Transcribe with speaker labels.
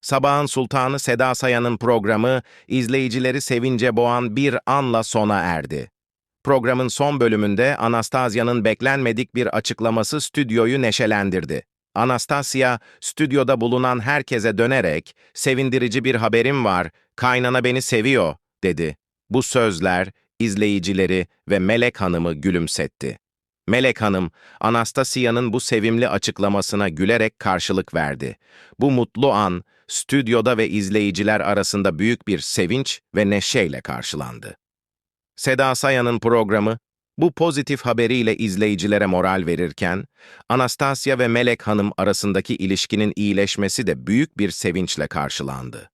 Speaker 1: Sabahın Sultanı Seda Sayan'ın programı izleyicileri sevince boğan bir anla sona erdi. Programın son bölümünde Anastasya'nın beklenmedik bir açıklaması stüdyoyu neşelendirdi. Anastasia, stüdyoda bulunan herkese dönerek, sevindirici bir haberim var, kaynana beni seviyor, dedi. Bu sözler, izleyicileri ve Melek Hanım'ı gülümsetti. Melek Hanım, Anastasia'nın bu sevimli açıklamasına gülerek karşılık verdi. Bu mutlu an, stüdyoda ve izleyiciler arasında büyük bir sevinç ve neşeyle karşılandı. Seda Sayan'ın programı, bu pozitif haberiyle izleyicilere moral verirken, Anastasia ve Melek Hanım arasındaki ilişkinin iyileşmesi de büyük bir sevinçle karşılandı.